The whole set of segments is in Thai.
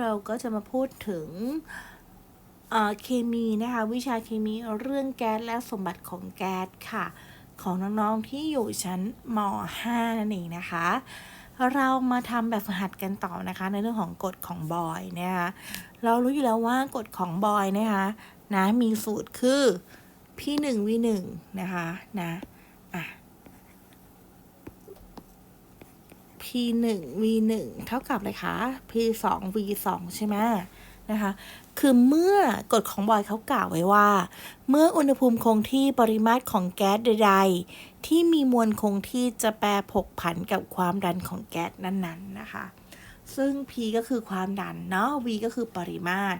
เราก็จะมาพูดถึงเคมีนะคะวิชาเคมีเรื่องแก๊สและสมบัติของแก๊สค่ะ ของน้องๆที่อยู่ชั้นม .5 นั่นเองนะคะ เรามาทำแบบฝึกหัดกันต่อนะคะ ในเรื่องของกฎของบอยนะคะเรารู้อยู่แล้วว่ากฎของบอยนะคะนะมีสูตรคือ p 1 v 1 นะคะน่ะ p 1 v 1เท่ากับเลยคะ p 2 v 2ใช่ไหมนะคะ คือเมื่อกฎของบอยเขากล่าวไว้ว่า เมื่ออุณหภูมิคงที่ปริมาตรของแก๊สใดๆ ที่มีมวลคงที่จะแปรผกผันกับความดันของแก๊สนั้นๆนะคะ ซึ่ง p ก็คือความดันเนาะ v ก็คือปริมาตร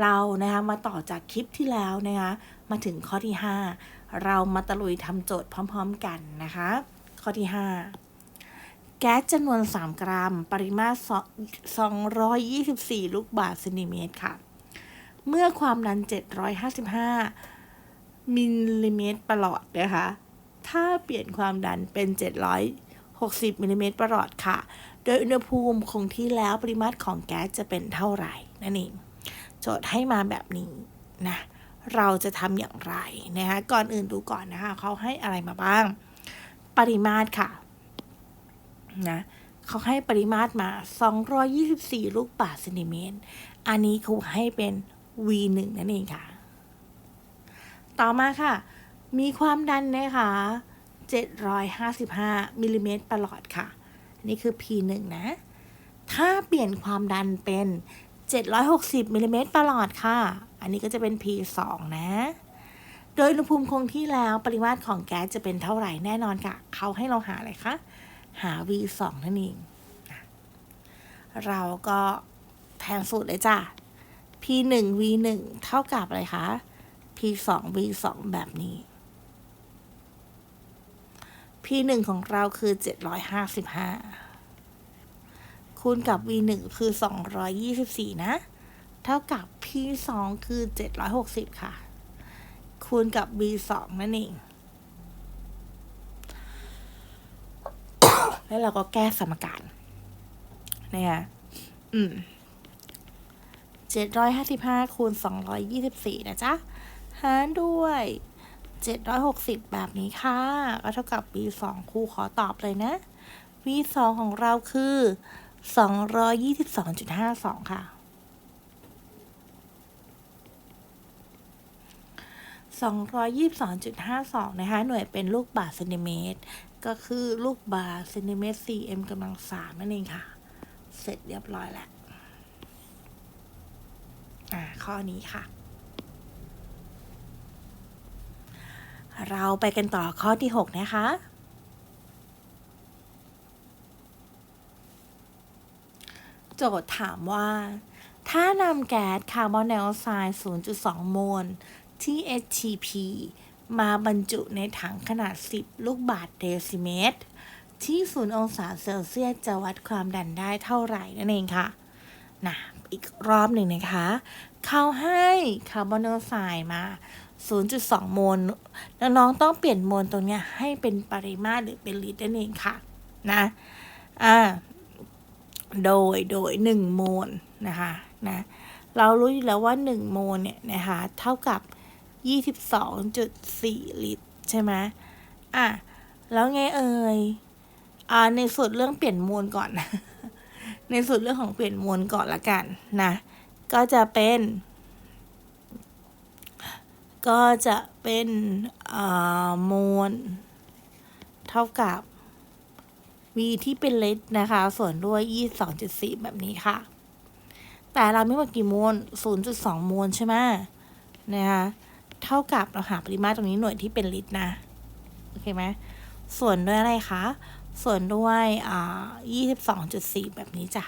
เรานะคะมาต่อจากคลิปที่แล้วนะคะมาถึงข้อที่ 5 เรามาตะลุยทำโจทย์พร้อม ๆ กันนะคะ ข้อที่ 5 แก๊สจำนวน 3 กรัม ปริมาตร 224 ลูกบาศก์เซนติเมตรค่ะ เมื่อความดัน 755 มิลลิเมตรประหลอดนะคะ ถ้าเปลี่ยนความดันเป็น 760 มิลลิเมตรประหลอดค่ะ โดยอุณหภูมิคงที่แล้วปริมาตรของแก๊สจะเป็นเท่าไหร่นั่นเองโจทย์ให้มาแบบนี้นะเราจะทำอย่างไรนะคะก่อนอื่นดูก่อนนะคะเขาให้อะไรมาบ้าง ปริมาตรค่ะ นะเขาให้ปริมาตรมา 224 ลูกบาศก์เซนติเมตร อันนี้เขาให้เป็น V1 นั่นเองค่ะ ต่อมาค่ะ มีความดันนะคะ755มิลลิเมตรประหลอดค่ะอันนี้คือ P1 นะ ถ้าเปลี่ยนความดันเป็น 760มิลลิเมตรประหลอดค่ะ อันนี้ก็จะเป็น P2 นะ โดยอุณหภูมิคงที่แล้วปริมาตรของแก๊สจะเป็นเท่าไหร่แน่นอนค่ะ เขาให้เราหาอะไรคะ หา V2 นั่นเอง เราก็แทนสูตรเลยจ้ะ P1 V1 เท่ากับอะไรคะ P2 V2 แบบนี้ P1 ของเราคือ 755 คูณกับ V1 คือ 224 นะ เท่ากับ P2 คือ 760 ค่ะ คูณกับ V2 นั่นเอง แล้วเราก็แก้สมการนะคะอืมเจ็ดร้อยห้าสิบห้าคูณสองร้อยยี่สิบสี่นะจ๊ะ หารด้วยเจ็ดร้อยหกสิบแบบนี้ค่ะ ก็เท่ากับ b สองครูขอตอบเลยนะ v สองของเราคือสองร้อยยี่สิบสองจุดห้าสองค่ะ 222.52 นะคะ หน่วยเป็นลูกบาศก์เซนติเมตร ก็คือลูกบาศก์เซนติเมตร 4m กำลังสามนั่นเองค่ะ เสร็จเรียบร้อยแล้ว อ่า ข้อนี้ค่ะ เราไปกันต่อข้อที่ 6 นะคะโจทย์ถามว่า ถ้านำแก๊สคาร์บอนไดออกไซด์ 0.2 โมล ที่ HTP มาบรรจุในถังขนาด 10 ลูกบาศก์เดซิเมตร ที่0องศาเซลเซียสจะวัดความดันได้เท่าไหร่นั่นเองค่ะนะอีกรอบหนึ่งนะคะ เขาให้คาร์บอนไดออกไซด์มา 0.2 โมลน้องๆต้องเปลี่ยนโมลตรงเนี้ยให้เป็นปริมาตรหรือเป็นลิตรนั่นเองค่ะ นะ อ่า โดย โดย 1 โมลนะคะ นะ เรารู้อยู่แล้วว่า 1 โมลเนี่ยนะคะ เท่ากับ 22.4 ลิตร ใช่ไหมอะ แล้วไงเอ่ยอ่าในส่วนเรื่องเปลี่ยนโมลก่อน ในส่วนเรื่องของเปลี่ยนโมลก่อนละกันนะ ก็จะเป็น ก็จะเป็นอ่าโมลเท่ากับ v ที่เป็นลิตรนะคะ ส่วนด้วย 22.4 แบบนี้ค่ะ แต่เราไม่หมดกี่โมล0.2โมลใช่ไหมนะคะ เท่ากับเราหาปริมาตรตรงนี้หน่วยที่เป็นลิตรนะ โอเคไหม ส่วนด้วยอะไรคะ ส่วนด้วยอ่า22.4แบบนี้จ้ะ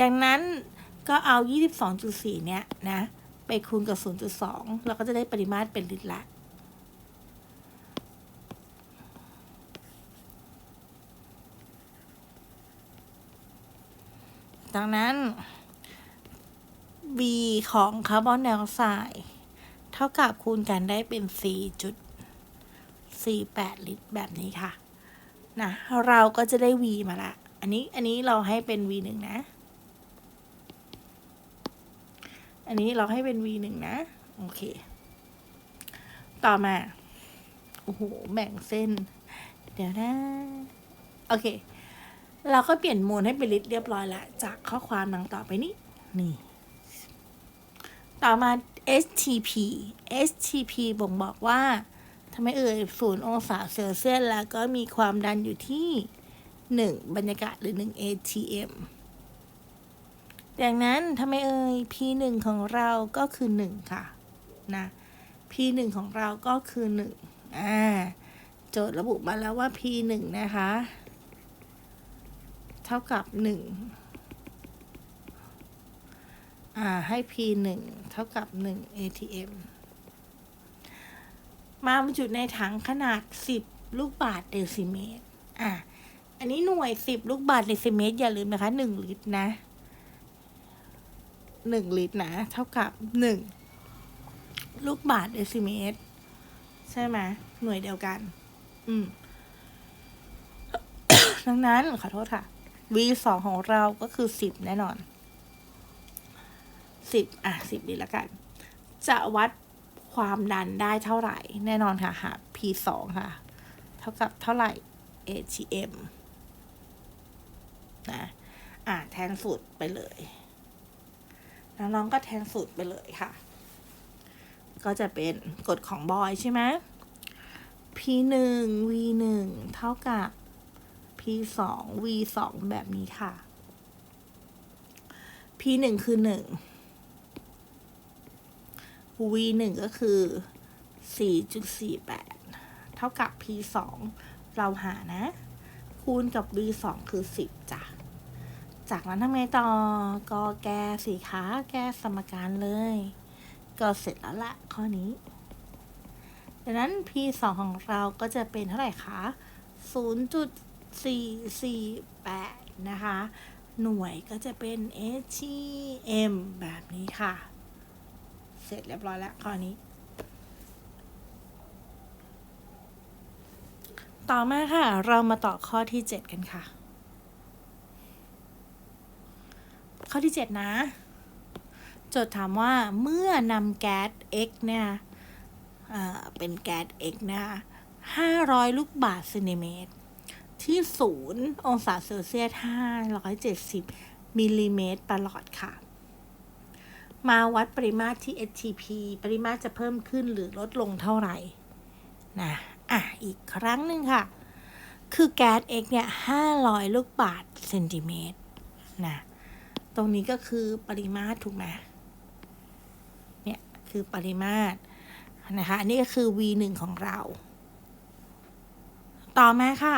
ดังนั้นก็เอา 22.4 เนี้ยนะ ไปคูณกับ 0.2 เราก็จะได้ปริมาตรเป็นลิตรละ ดังนั้น v ของคาร์บอนไดออกไซด์ เท่ากับคูณกันได้เป็น 4.48 ลิตรแบบนี้ค่ะ นะ เราก็จะได้ v มาละ อันนี้ อันนี้เราให้เป็น v หนึ่งนะ อันนี้เราให้เป็น v หนึ่งนะ โอเค ต่อมา โอ้โห แบ่งเส้น เดี๋ยวนะ โอเค เราก็เปลี่ยนโหมดให้เป็นลิตรเรียบร้อยล้วจากข้อความดังต่อไปนี้ นี่ ต่อมา STP STP บ่งบอกว่าทำไมเอ่ยศูนย์องศาเซลเซียสแล้วก็มีความดันอยู่ที่ 1 บรรยากาศหรือ 1 ATM ดังนั้นทำไมเอ่ย P1 ของเราก็คือ 1 ค่ะ นะ P1 ของเราก็คือ 1 อ่า โจทย์ระบุมาแล้วว่า P1 นะคะ เท่ากับ1อ่า ให้ P1 เท่ากับ 1 ATM มาบรรจุในถังขนาด 10 ลูกบาศก์เดซิเมตร อะ อันนี้หน่วย 10 ลูกบาศก์เดซิเมตร อย่าลืมนะคะ 1 ลิตรนะ 1 ลิตรนะ เท่ากับ 1 ลูกบาศก์เดซิเมตร ใช่ไหมหน่วยเดียวกัน อืม ดังนั้นขอโทษค่ะ V สองของเราก็คือ 10 แน่นอน 10 อะ 10 ดีละกัน จะวัดความดันได้เท่าไหร่ แน่นอนค่ะ หา P สองค่ะ เท่ากับเท่าไหร่ ATM นะ อะ แทนสูตรไปเลยน้องๆก็แทนสูตรไปเลยค่ะ ก็จะเป็นกฎของบอยใช่ไหม P หนึ่ง V หนึ่งเท่ากับ P สอง V สองแบบนี้ค่ะ P หนึ่งคือหนึ่ง V หนึ่งก็คือ 4.48 เท่ากับ P สองเราหานะ คูณกับ V สองคือ 10จ้ะ จากนั้นทำไงต่อ ก็แก้สีคะแก้สมการเลย ก็เสร็จแล้วละข้อนี้ ดังนั้น P สองของเราก็จะเป็นเท่าไหร่คะ 0.448 นะคะ หน่วยก็จะเป็น ATM แบบนี้ค่ะ เสร็จเรียบร้อยแล้วข้อนี้ ต่อมาค่ะ เรามาต่อข้อที่ 7 กันค่ะ ข้อที่ 7 นะโจทย์ถามว่าเมื่อนำแก๊ส X เนี่ยเอ่อเป็นแก๊ส X นะคะ500 ลูกบาศก์เซนติเมตร ที่ศูนย์องศาเซลเซียส 570 มิลลิเมตรประหลอดค่ะ มาวัดปริมาตรที่ STP ปริมาตรจะเพิ่มขึ้นหรือลดลงเท่าไหร่นะอะอีกครั้งหนึ่งค่ะ คือแก๊ส X เนี่ย500 ลูกบาศก์เซนติเมตรนะตรงนี้ก็คือปริมาตรถูกไหมเนี่ยคือปริมาตรนะคะอันนี้ก็คือ V หนึ่งของเรา ต่อมาค่ะ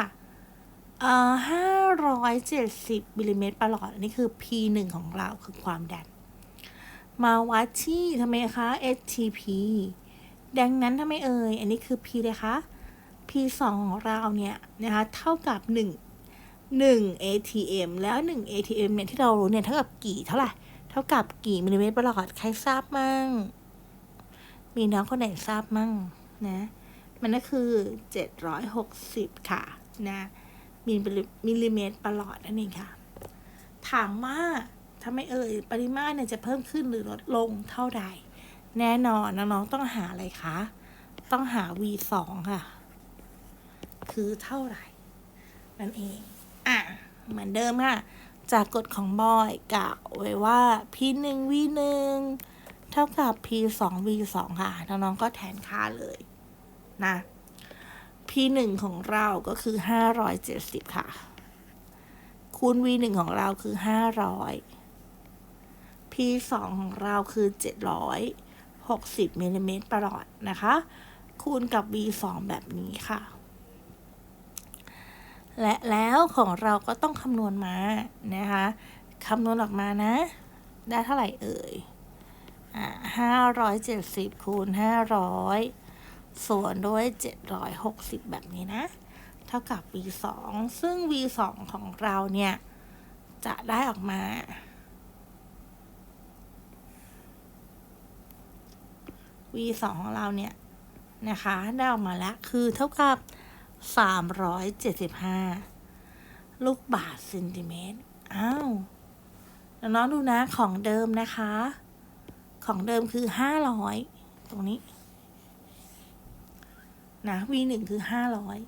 เอ่อห้าร้อยเจ็ดสิบมิลลิเมตรประหลอด อันนี้คือ P หนึ่งของเราคือความดัน มาวัดที่ทำไมคะ STP ดังนั้นทำไมเอ่ย อันนี้คือ P เลยคะ P สองของเราเนี่ยนะคะเท่ากับหนึ่งหนึ่ง ATM แล้วหนึ่ง ATM เนี่ยที่เรารู้เนี่ยเท่ากับกี่เท่าไหร่ เท่ากับกี่มิลลิเมตรประหลอดใครทราบมั่ง มีน้องคนไหนทราบมั่งนะ มันก็คือ 760 ค่ะนะมิลลิมิลลิเมตรประหลอดนั่นเองค่ะ ถามว่า ทำไม่เอ่ยปริมาตรเนี่ยจะเพิ่มขึ้นหรือลดลงเท่าใด แน่นอนน้องๆต้องหาอะไรคะ ต้องหา v สองค่ะ คือเท่าไหร่ นั่นเอง อะ เหมือนเดิมค่ะ จากกฎของบอยกล่าวไว้ว่า p หนึ่ง v หนึ่งเท่ากับ p สอง v สองค่ะ น้องๆก็แทนค่าเลย นะ P หนึ่งของเราก็คือห้าร้อยเจ็ดสิบค่ะคูณ V หนึ่งของเราคือห้าร้อย P สองของเราคือเจ็ดร้อยหกสิบมิลลิเมตรประหลอดนะคะ คูณกับ V สองแบบนี้ค่ะ และแล้วของเราก็ต้องคำนวณมานะคะคำนวณออกมานะ ได้เท่าไหร่เอ่ยอ่าห้าร้อยเจ็ดสิบคูณห้าร้อยส่วนด้วย760แบบนี้นะ เท่ากับ v 2ซึ่ง v 2ของเราเนี่ย จะได้ออกมา v 2ของเราเนี่ย นะคะได้ออกมาแล้วคือเท่ากับ 375 ลูกบาศก์เซนติเมตร อ้าวน้องดูนะของเดิมนะคะ ของเดิมคือห้าร้อยตรงนี้ นะ v หนึ่งคือห้าร้อย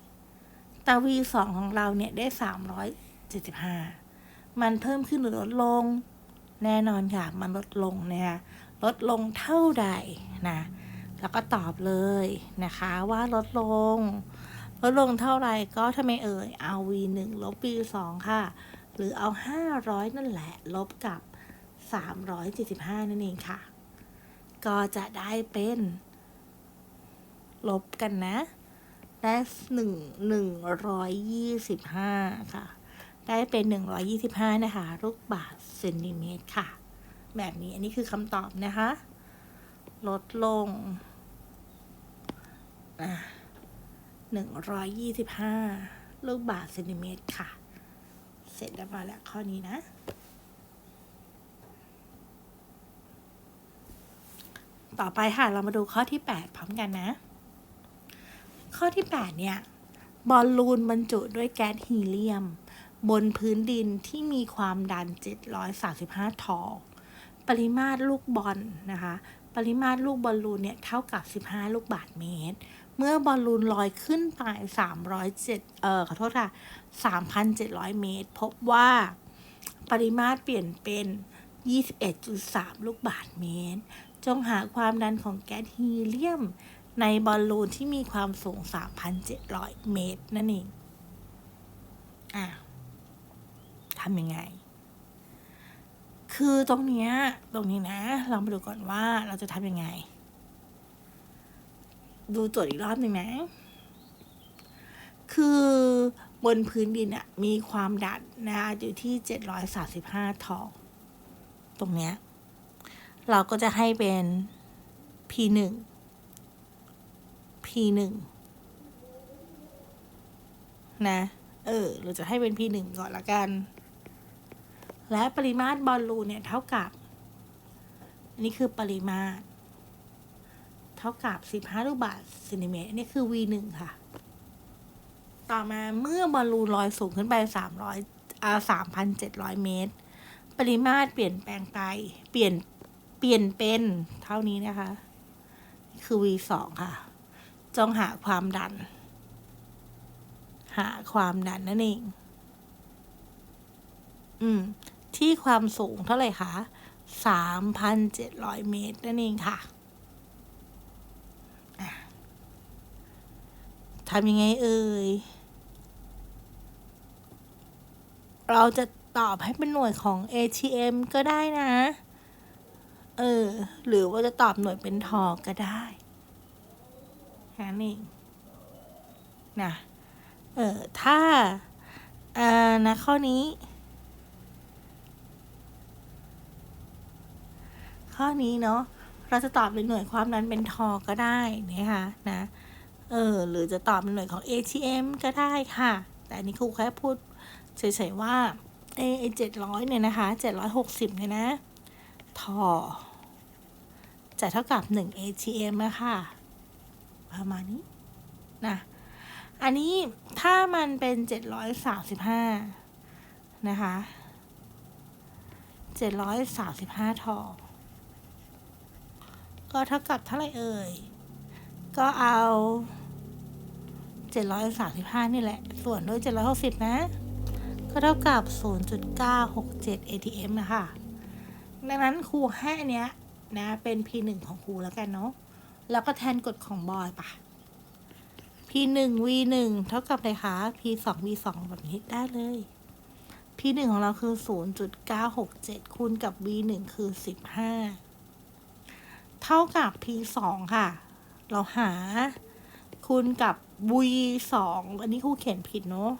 แต่ v สองของเราเนี่ยได้สามร้อยเจ็ดสิบห้ามันเพิ่มขึ้นหรือลดลง แน่นอนค่ะ มันลดลงนะคะลดลงเท่าใดนะ แล้วก็ตอบเลยนะคะว่าลดลง ลดลงเท่าไหร่ก็ทำไมเอ่ยเอา v หนึ่งลบ v สองค่ะ หรือเอาห้าร้อยนั่นแหละ ลบกับสามร้อยเจ็ดสิบห้านั่นเองค่ะ ก็จะได้เป็น ลบกันนะ ได้หนึ่งหนึ่งร้อยยี่สิบห้าค่ะ ได้เป็นหนึ่งร้อยี่สิบห้านะคะ ลูกบาศก์เซนติเมตรค่ะ แบบนี้อันนี้คือคำตอบนะคะ ลดลง หนึ่งร้อยยี่สิบห้าลูกบาศก์เซนติเมตรค่ะ เสร็จแล้วมาแล้วข้อนี้นะ ต่อไปค่ะ เรามาดูข้อที่8พร้อมกันนะ ข้อที่8เนี่ย บอลลูนบรรจุด้วยแก๊สฮีเลียม บนพื้นดินที่มีความดัน 735ทอปริมาตรลูกบอลนะคะ ปริมาตรลูกบอลลูนเนี่ยเท่ากับ 15 ลูกบาศก์เมตร เมื่อบอลลูนลอยขึ้นไป 307 เอ่อ ขอโทษค่ะ 3,700 เมตร พบว่าปริมาตรเปลี่ยนเป็น 21.3 ลูกบาศก์เมตร จงหาความดันของแก๊สฮีเลียม ในบอลลูนที่มีความสูง 3,700 เมตร นั่นเอง อะทำยังไง คือตรงเนี้ย ตรงนี้นะ เรามาดูก่อนว่าเราจะทำยังไง ดูโจทย์อีกรอบหนึ่งนะ คือบนพื้นดินอะมีความดันนะคะอยู่ที่ 735ทอตรงเนี้ย เราก็จะให้เป็น p หนึ่ง p หนึ่งนะ เออ เราจะให้เป็น p หนึ่งก่อนละกัน และปริมาตรบอลลูนเนี่ย เท่ากับนนี้คือปริมาตร เท่ากับ 15 ลูกบาศก์เซนติเมตร อันนี้คือ v หนึ่งค่ะ ต่อมาเมื่อบอลลูนลอยสูงขึ้นไป 300อ่า3,700 เมตร ปริมาตรเปลี่ยนแปลงไป เปลี่ยน เปลี่ยนเป็นเท่านี้นะคะ คือ v สองค่ะ จงหาความดัน หาความดันนั่นเอง อืม ที่ความสูงเท่าไหร่คะ3,700 เมตรนั่นเองค่ะอะ ทำยังไงเอ่ย เราจะตอบให้เป็นหน่วยของ ATM ก็ได้นะ เออ หรือว่าจะตอบหน่วยเป็นทอก็ได้แค่นั้นเองนะ เออ ถ้าอ่านะข้อนี้ ข้อนี้เนาะ เราจะตอบเป็นหน่วยความดันเป็นทอก็ได้นะคะนะ เออหรือจะตอบเป็นหน่วยของ ATM ก็ได้ค่ะ แต่อันนี้ครูแค่พูดเฉยๆว่าเอเจ็ดร้อยเนี่ยนะคะเจ็ดร้อยหกสิบเนี่ยนะทอจะเท่ากับหนึ่ง ATM อะค่ะประมาณนี้นะอันนี้ถ้ามันเป็นเจ็ดร้อยสามสิบห้านะคะเจ็ดร้อยสามสิบห้าทอก็เท่ากับเท่าไหร่เอ่ย ก็เอา เจ็ดร้อยสามสิบห้านี่แหละ ส่วนด้วยเจ็ดร้อยหกสิบนะ ก็เท่ากับ 0.967 ATM นะคะดังนั้นครูให้อันเนี้ยนะ เป็น P1 ของครูแล้วกันเนาะ แล้วก็แทนกฎของบอยปะ P1 V1 เท่ากับอะไรคะ P2 V2 แบบนี้ได้เลย P1 ของเราคือ 0.967 คูณกับ V1 คือ 15 เท่ากับ P2 ค่ะ เราหา คูณกับ V2 อันนี้ครูเขียนผิดเนาะ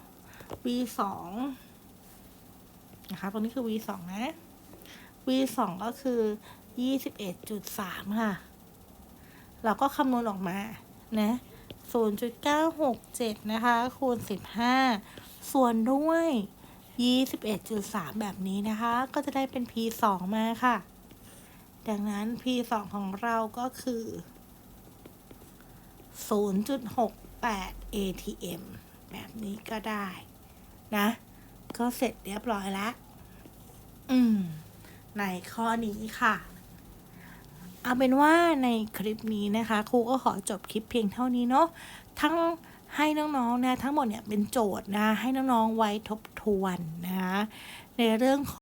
v สองนะคะตรงนี้คือ v สองนะ v สองก็คือยี่สิบเอ็ดจุดสามค่ะ เราก็คำนวณออกมานะศูนย์จุดเก้าหกเจ็ดนะคะ คูณสิบห้าส่วนด้วยยี่สิบเอ็ดจุดสามแบบนี้นะคะ ก็จะได้เป็น p สองมาค่ะ ดังนั้น p สองของเราก็คือ ศูนย์จุดหกแปด atm แบบนี้ก็ได้นะ ก็เสร็จเรียบร้อยแล้วอืม ในข้อนี้ค่ะ เอาเป็นว่าในคลิปนี้นะคะ ครูก็ขอจบคลิปเพียงเท่านี้เนาะทั้งให้น้องๆนะทั้งหมดเนี่ยเป็นโจทย์นะ ให้น้องๆไว้ทบทวนนะคะในเรื่องของ